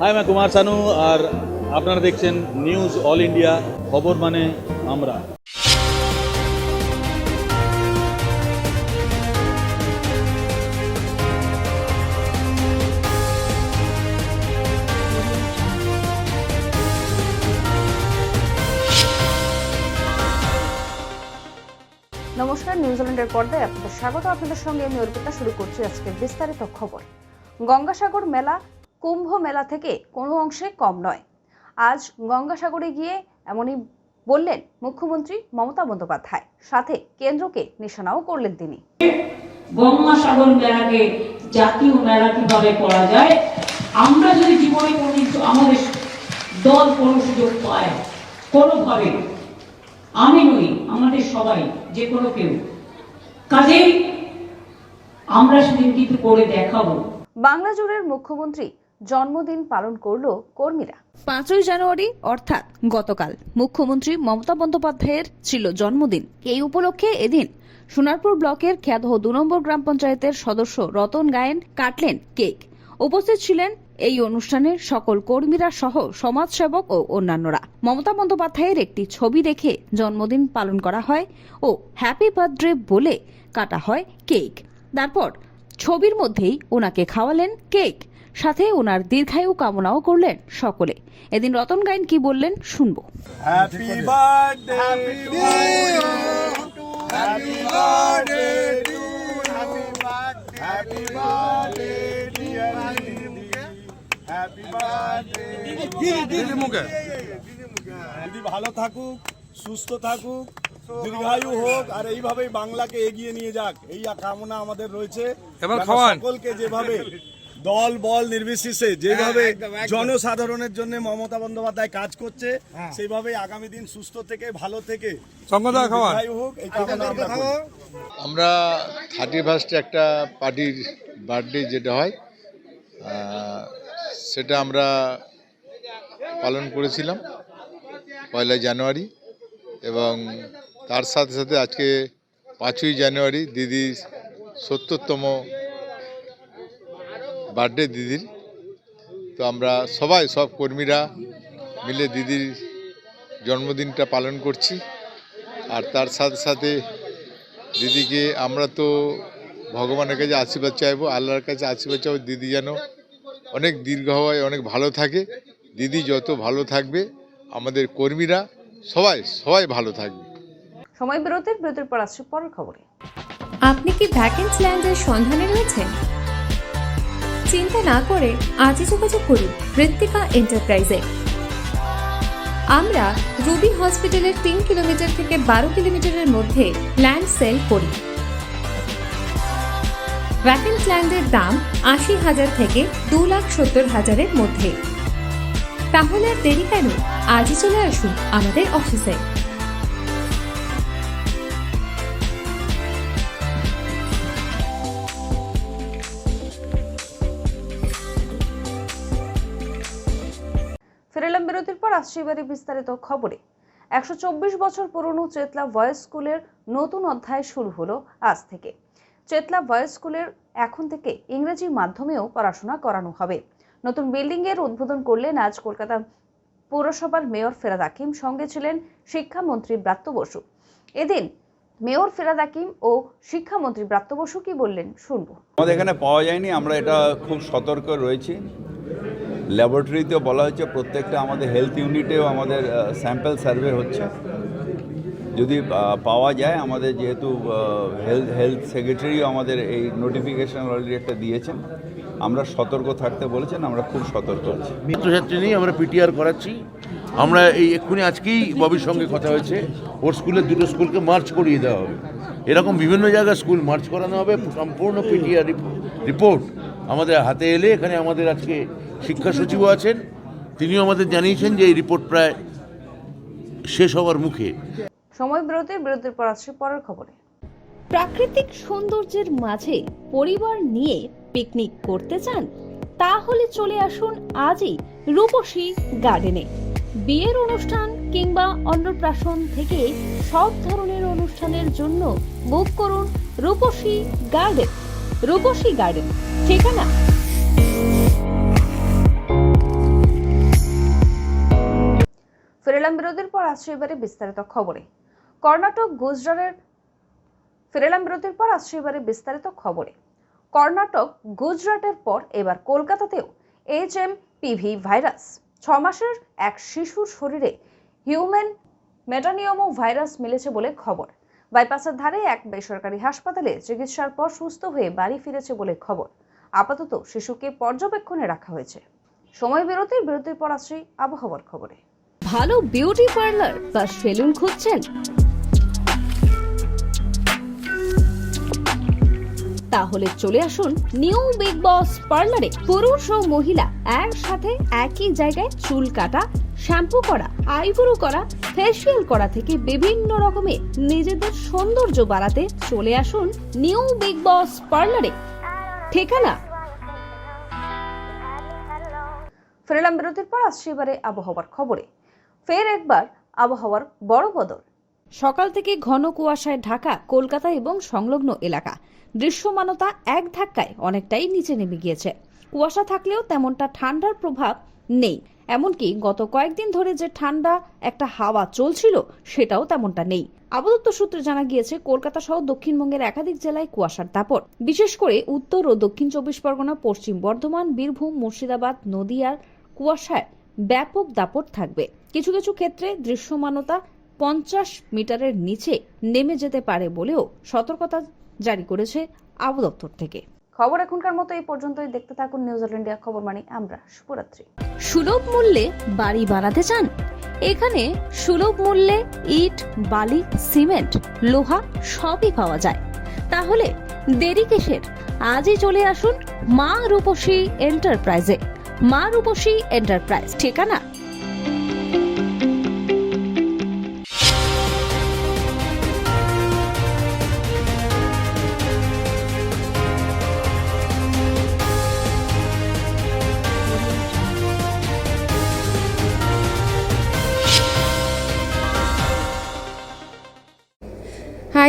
High আমি কুমার সানু আর আপনারা দেখছেন নিউজ অল ইন্ডিয়া খবর মানে আমরা নমস্কার নিউজিল্যান্ডের পর্দায় আপনাদের স্বাগত। আপনাদের সঙ্গে আমি অর্পিতা শুরু করছি আজকের বিস্তারিত খবর। গঙ্গাসাগর মেলা কুম্ভ মেলা থেকে কোনো অংশে কম নয়। আজ গঙ্গাসাগরে গিয়ে এমনই বললেন মুখ্যমন্ত্রী মমতা বন্দ্যোপাধ্যায়। সাথে কেন্দ্রকে নিশানাও করলেন তিনি। গঙ্গাসাগর মেলাকে জাতীয় মেলা কীভাবে করা যায়? আমরা যদি জীবনে কোনদিন আমাদের দল কোনো সুযোগ পায় কোনোভাবে আমি নই আমাদের সবাই যে কোনো কেউ। কাজেই আমরা সেদিন কিন্তু করে দেখাবো। বাংলা জুড়ের মুখ্যমন্ত্রী জন্মদিন পালন করল কর্মীরা। পাঁচই জানুয়ারি, অর্থাৎ গতকাল, মুখ্যমন্ত্রী মমতা বন্দ্যোপাধ্যায়ের ছিল জন্মদিন। এই উপলক্ষে এদিন সোনারপুর ব্লকের খ্যাত দু নম্বর গ্রাম পঞ্চায়েতের সদস্য রতন গায়েন কাটলেন কেক। উপস্থিত ছিলেন এই অনুষ্ঠানে সকল কর্মীরা সহ সমাজসেবক ও অন্যান্যরা। মমতা বন্দ্যোপাধ্যায়ের একটি ছবি দেখে জন্মদিন পালন করা হয় ও হ্যাপি বার্থডে বলে কাটা হয় কেক। তারপর ছবির মধ্যেই ওনাকে খাওয়ালেন কেক। সাথে ওনার দীর্ঘায়ু কামনাও করলেন সকলে। এদিন রতন গাইন কি বললেন শুনব। Happy birthday Happy Happy birthday to Happy birthday Happy birthday dear Didi Happy birthday দিদি ভালো থাকুক সুস্থ থাকুক দীর্ঘায়ু হোক আর এইভাবেই বাংলাকে এগিয়ে নিয়ে যাক এই কামনা আমাদের রয়েছে এবার সকলকে যেভাবে দল বল নির্বিশেষে যেভাবে জনসাধারণের জন্য মমতা বন্দ্যোপাধ্যায় কাজ করছে সেইভাবেই আগামী দিন সুস্থ থেকে ভালো থেকে কামনা আমরা থার্টি ফার্স্টে একটা পার্টির বার্থডে যেটা হয় সেটা আমরা পালন করেছিলাম পয়লা জানুয়ারি এবং তার সাথে সাথে আজকে পাঁচই জানুয়ারি দিদির সত্তরতম বার্থডে দিদির। তো আমরা সবাই সব কর্মীরা মিলে দিদির জন্মদিনটা পালন করছি। আর তার সাথে সাথে দিদিকে আমরা তো ভগবানের কাছে আশীর্বাদ চাইব আল্লাহর কাছে আশীর্বাদ চাইব দিদি যেন অনেক দীর্ঘ হয় অনেক ভালো থাকে। দিদি যত ভালো থাকবে আমাদের কর্মীরা সবাই সবাই ভালো থাকবে। সময় বিরতির বিরতির পর আসছে পরের খবরে। আপনি কি ভ্যাকেন্স ল্যান্ডের সন্ধানে রয়েছেন? চিন্তা না করে আজই যোগাযোগ করুন ঋত্বিকা এন্টারপ্রাইজে। আমরা রুবি হসপিটালের তিন কিলোমিটার থেকে বারো কিলোমিটারের মধ্যে ল্যান্ড সেল করি। ভ্যাকেন্স ল্যান্ডের দাম আশি হাজার থেকে দু লাখ সত্তর হাজারের মধ্যে। তাহলে আর দেরি কেন? আজই চলে আসুন আমাদের অফিসে। ফিরে এলাম বিরতির পর, আসছে এবারে বিস্তারিত খবরে। একশো চব্বিশ বছর পুরনো চেতলা ভয়েস স্কুলের নতুন অধ্যায় শুরু হলো আজ থেকে। চেতলা ভয়েস স্কুলের এখন থেকে ইংরেজি মাধ্যমেও পড়াশোনা করানো হবে। নতুন বিল্ডিং এর উদ্বোধন করলেন আজ কলকাতা পৌরসভার মেয়র ফেরাদ হাকিম, সঙ্গে ছিলেন শিক্ষামন্ত্রী ব্রাত্য বসু। এদিন মেয়র ফেরাদ হাকিম ও শিক্ষামন্ত্রী ব্রাত্য বসু কি বললেন শুনব। আমাদের এখানে পাওয়া যায়নি, আমরা এটা খুব সতর্ক রয়েছি। ল্যাবরেটরিতেও বলা হয়েছে প্রত্যেকটা আমাদের হেলথ ইউনিটেও আমাদের স্যাম্পেল সার্ভে হচ্ছে। যদি পাওয়া যায়, আমাদের যেহেতু হেলথ হেলথ সেক্রেটারিও আমাদের এই নোটিফিকেশন অলরেডি একটা দিয়েছেন। আমরা সতর্ক থাকতে বলেছেন, আমরা খুব সতর্ক আছি। ছাত্রছাত্রী নিয়ে আমরা পিটিআর করাচ্ছি। আমরা এই এক্ষুনি আজকেই ববির সঙ্গে কথা হয়েছে। ওর স্কুলের দুটো স্কুলকে মার্চ করিয়ে দেওয়া হবে। এরকম বিভিন্ন জায়গায় স্কুল মার্চ করানো হবে। সম্পূর্ণ পিটিআর রিপোর্ট আমাদের হাতে এলে এখানে আমাদের আজকে শিক্ষা সচিবও আছেন তিনিও আমাদের জানিয়েছেন যে এই রিপোর্ট প্রায় শেষ হওয়ার মুখে। সময় বিরতির বিরতির পর আসছে পরের খবরে। প্রাকৃতিক সৌন্দর্যের মাঝে পরিবার নিয়ে পিকনিক করতে চান তাহলে চলে আসুন আজই রূপসী গার্ডেনে। বিয়ের অনুষ্ঠান কিংবা অন্নপ্রাশন থেকে সব ধরনের অনুষ্ঠানের জন্য বুক করুন রূপসী গার্ডেন। রূপসী গার্ডেন ঠিকানা বিরতির পর আসছে এবারে বিস্তারিত খবরে। কর্ণাটক, গুজরাটের ফিরেলাম বিরতির পর আসছে এবারে বিস্তারিত খবরে। কর্ণাটক, গুজরাটের পর এবার কলকাতাতেও এইচ এম পিভি ভাইরাস। ছ মাসের এক শিশুর শরীরে হিউম্যান মেটানিয়মো ভাইরাস মিলেছে বলে খবর। বাইপাসের ধারে এক বেসরকারি হাসপাতালে চিকিৎসার পর সুস্থ হয়ে বাড়ি ফিরেছে বলে খবর। আপাতত শিশুকে পর্যবেক্ষণে রাখা হয়েছে। সময় বিরতির বিরতির পর আসছে আবহাওয়ার খবরে। ভালো বিউটি পার্লার বা সেলুন খুঁজছেন? তাহলে চলে আসুন নিউ বিগ বস পার্লারে পুরুষ ও মহিলা একসাথে একই জায়গায় চুল কাটা শ্যাম্পু করা আইব্রো করা ফেসিয়াল করা থেকে বিভিন্ন রকমের নিজেদের সৌন্দর্য বাড়াতে চলে আসুন নিউ বিগ বস পার্লারে ঠিকানা? ফিরলাম বিরতির পর, আসছে এবারে আবহাওয়ার খবরে। ফের একবার আবহাওয়ার বড় বদল। সকাল থেকে ঘন কুয়াশায় ঢাকা, কলকাতা এবং সংলগ্ন এলাকা। দৃশ্যমানতা এক ধাক্কায় অনেকটাই নিচে নেমে গিয়েছে। কুয়াশা থাকলেও তেমনটা ঠান্ডার প্রভাব নেই। এমনকি গত কয়েকদিন ধরে যে ঠান্ডা একটা হাওয়া চলছিল, সেটাও তেমনটা নেই। আবদত্ত সূত্রে জানা গিয়েছে, কলকাতা সহ দক্ষিণবঙ্গের একাধিক জেলায় কুয়াশার দাপট। বিশেষ করে উত্তর ও দক্ষিণ চব্বিশ পরগনা, পশ্চিম বর্ধমান, বীরভূম, মুর্শিদাবাদ, নদিয়ার কুয়াশায় ব্যাপক দাপট থাকবে। কিছু কিছু ক্ষেত্রে দৃশ্যমানতা পঞ্চাশ মিটারের নিচে নেমে যেতে পারে বলেও সতর্কতা জারি করেছে আবদপ্তর থেকে। খবর এখনকার মতো এই পর্যন্তই। দেখতে থাকুন নিউজ ইন্ডিয়া খবর মানে আমরা শুভরাত্রি। সুলভ মূল্যে বাড়ি বানাতে চান? এখানে সুলভ মূল্যে ইট বালি সিমেন্ট লোহা সবই পাওয়া যায়। তাহলে দেরি কিসের? আজই চলে আসুন মা রূপসী এন্টারপ্রাইজে। মা রূপসী এন্টারপ্রাইজ ঠিকানা